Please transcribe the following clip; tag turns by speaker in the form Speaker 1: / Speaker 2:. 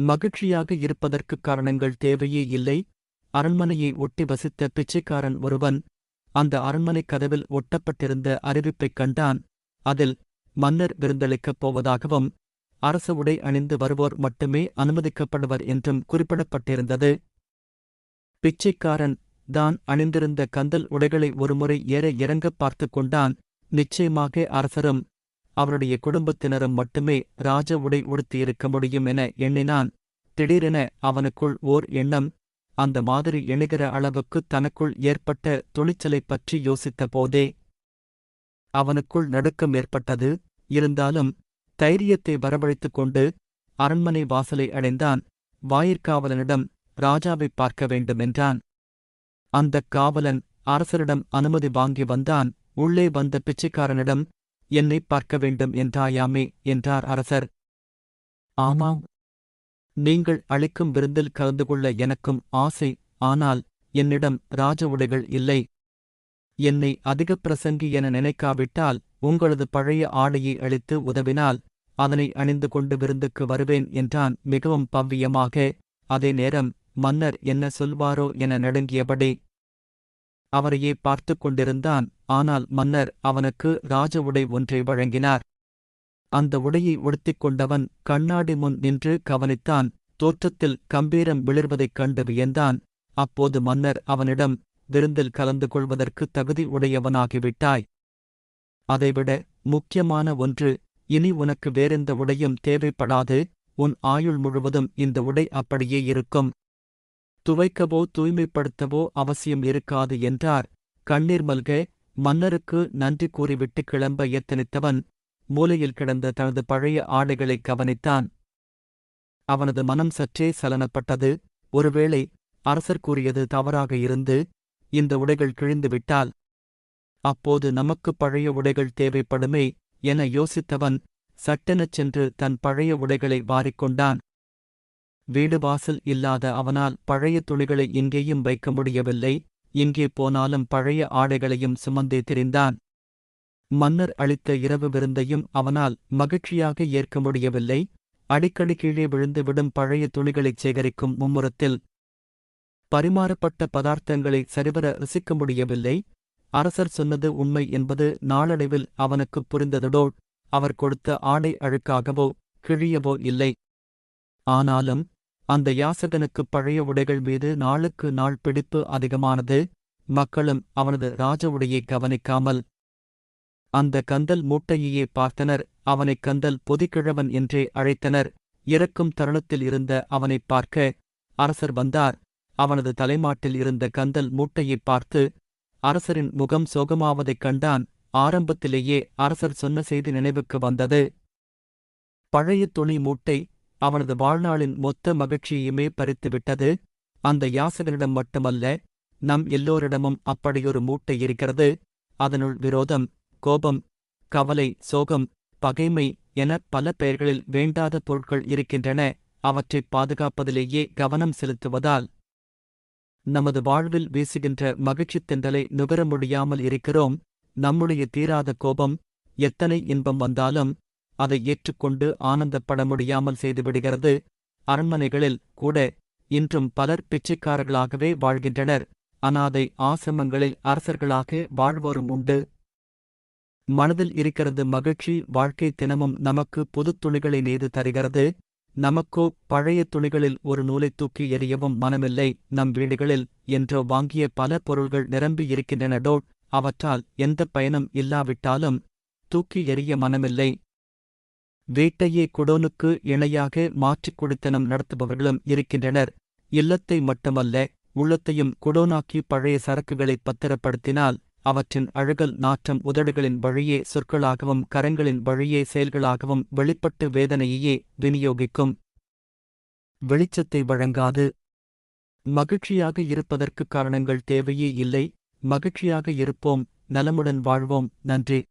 Speaker 1: மகிழ்ச்சியாக இருப்பதற்குக் காரணங்கள் தேவையே இல்லை. அரண்மனையை ஒட்டி வசித்த பிச்சைக்காரன் ஒருவன் அந்த அரண்மனை கதவில் ஒட்டப்பட்டிருந்த அறிவிப்பைக் கண்டான். அதில் மன்னர் விருந்தளிக்கப் போவதாகவும் அரச உடை அணிந்து வருவோர் மட்டுமே அனுமதிக்கப்படுவர் என்றும் குறிப்பிடப்பட்டிருந்தது. பிச்சைக்காரன் தான் அணிந்திருந்த கந்தல் உடைகளை ஒருமுறை ஏற இறங்கப் பார்த்துக் கொண்டான். நிச்சயமாக அரசரும் அவருடைய குடும்பத்தினரும் மட்டுமே ராஜ உடை உடுத்தியிருக்க முடியும் என எண்ணினான். திடீரென அவனுக்குள் ஓர் எண்ணம் அந்த மாதிரி எண்ணுகிற அளவுக்கு தனக்குள் ஏற்பட்ட துணிச்சலைப் பற்றி யோசித்த போதே அவனுக்குள் நடுக்கம் ஏற்பட்டது. இருந்தாலும் தைரியத்தை வரவழைத்துக் கொண்டு அரண்மனை வாசலை அடைந்தான். வாயிற்காவலனிடம் ராஜாவைப் பார்க்க வேண்டுமென்றான் அந்தக் காவலன் அரசரிடம் அனுமதி வாங்கி வந்தான். உள்ளே வந்த பிச்சைக்காரனிடம் என்னை பார்க்க வேண்டும் என்றாயாமே என்றார் அரசர். ஆமாம். நீங்கள் அளிக்கும் விருந்தில் கலந்து கொள்ள எனக்கும் ஆசை ஆனால் என்னிடம் ராஜ உடைகள் இல்லை. என்னை அதிகப் பிரசங்கி என நினைக்காவிட்டால் உங்களது பழைய ஆடையை அளித்து உதவினால் அதனை அணிந்து கொண்டு விருந்துக்கு வருவேன் என்றான் மிகவும் பவ்யமாக. அதே நேரம் மன்னர் என்ன சொல்வாரோ என நடுங்கியபடி அவரையே பார்த்துக் கொண்டிருந்தான். ஆனால் மன்னர் அவனுக்கு ராஜ உடை ஒன்றை வழங்கினார். அந்த உடையை உடுத்திக் கொண்டவன் கண்ணாடி முன் நின்று கவனித்தான். தோற்றத்தில் கம்பீரம் விளிர்வதைக் கண்டு வியந்தான். அப்போது மன்னர் அவனிடம் விருந்தில் கலந்து கொள்வதற்கு தகுதி உடையவனாகிவிட்டாய். அதைவிட முக்கியமான ஒன்று இனி உனக்கு வேறெந்த உடையும் தேவைப்படாது. உன் ஆயுள் முழுவதும் இந்த உடை அப்படியே இருக்கும். துவைக்கவோ தூய்மைப்படுத்தவோ அவசியம் இருக்காது என்றார். கண்ணீர் மல்க மன்னருக்கு நன்றி கூறிவிட்டு கிளம்ப எத்தனித்தவன்? மூலையில் கிடந்த தனது பழைய ஆடைகளை கவனித்தான். அவனது மனம் சற்றே சலனப்பட்டது. ஒருவேளை அரசர் கூறியது தவறாக இருந்து இந்த உடைகள் கிழிந்துவிட்டால் அப்போது நமக்கு பழைய உடைகள் தேவைப்படுமே என யோசித்தவன் சட்டெனச் சென்று தன் பழைய உடைகளை வாரிக்கொண்டான். வீடு வாசல் இல்லாத அவனால் பழைய துளிகளை எங்கேயும் வைக்க முடியவில்லை. எங்கே போனாலும் பழைய ஆடைகளையும் சுமந்தே திரிந்தான். மன்னர் அளித்த இரவு விருந்தையும் அவனால் மகிழ்ச்சியாக ஏற்க முடியவில்லை. அடிக்கடி கீழே விழுந்து விடும் பழைய துளிகளைச் சேகரிக்கும் மும்முரத்தில் பரிமாறப்பட்ட பதார்த்தங்களை சரிவர ரசிக்க முடியவில்லை. அரசர் சொன்னது உண்மை என்பது நாளடைவில் அவனுக்குப் புரிந்ததோடு அவர் கொடுத்த ஆடை அழுக்காகவோ கிழியவோ இல்லை. ஆனாலும் அந்த யாசகனுக்குப் பழைய உடைகள் மீது நாளுக்கு நாள் பிடிப்பு அதிகமானது. மக்களும் அவனது ராஜ உடையை கவனிக்காமல் அந்த கந்தல் மூட்டையையே பார்த்தனர். அவனைக் கந்தல் பொதிக்கிழவன் என்றே அழைத்தனர். இறக்கும் தருணத்தில் இருந்த அவனைப் பார்க்க அரசர் வந்தார். அவனது தலைமாட்டில் இருந்த கந்தல் மூட்டையைப் பார்த்து அரசரின் முகம் சோகமாவதைக் கண்டான். ஆரம்பத்திலேயே அரசர் சொன்ன செய்தி நினைவுக்கு வந்தது. பழைய துணி மூட்டை அவனது வாழ்நாளின் மொத்த மகிழ்ச்சியுமே பறித்துவிட்டது. அந்த யாசகனிடம் மட்டுமல்ல நம் எல்லோரிடமும் அப்படியொரு மூட்டை இருக்கிறது. அதனுள் விரோதம் கோபம் கவலை சோகம் பகைமை என பல பெயர்களில் வேண்டாத பொருட்கள் இருக்கின்றன. அவற்றைப் பாதுகாப்பதிலேயே கவனம் செலுத்துவதால் நமது வாழ்வில் வீசுகின்ற மகிழ்ச்சித் தென்றலை நுகர முடியாமல் இருக்கிறோம். நம்முடைய தீராத கோபம் எத்தனை இன்பம் வந்தாலும் அதை ஏற்றுக்கொண்டு ஆனந்தப்பட முடியாமல் செய்துவிடுகிறது. அரண்மனைகளில் கூட இன்றும் பலர் பிச்சைக்காரர்களாகவே வாழ்கின்றனர். அனாதை ஆசிரமங்களில் அரசர்களாக வாழ்வோரும் உண்டு. மனதில் இருக்கிறது மகிழ்ச்சி வாழ்க்கை தினமும் நமக்கு புதுத் துணிகளை நெய்து தருகிறது. நமக்கோ பழைய துணிகளில் ஒரு நூலைத் தூக்கி எறியவும் மனமில்லை. நம் வீடுகளில் என்றோ வாங்கிய பல பொருள்கள் நிரம்பி இருக்கின்றனடோ அவற்றால் எந்தப் பயனும் இல்லாவிட்டாலும் தூக்கி எறிய மனமில்லை. வீட்டையே குடோனுக்கு இணையாக மாற்றிக் குடித்தனம் நடத்துபவர்களும் இருக்கின்றனர். இல்லத்தை மட்டுமல்ல உள்ளத்தையும் குடோனாக்கி பழைய சரக்குகளைப் பத்திரப்படுத்தினால் அவற்றின் அழுகல் நாற்றம் உதடுகளின் வழியே சொற்களாகவும் கரங்களின் வழியே செயல்களாகவும் வெளிப்பட்டு வேதனையையே விநியோகிக்கும். வெளிச்சத்தை வழங்காது. மகிழ்ச்சியாக இருப்பதற்கு காரணங்கள் தேவையே இல்லை. மகிழ்ச்சியாக இருப்போம். நலமுடன் வாழ்வோம். நன்றி.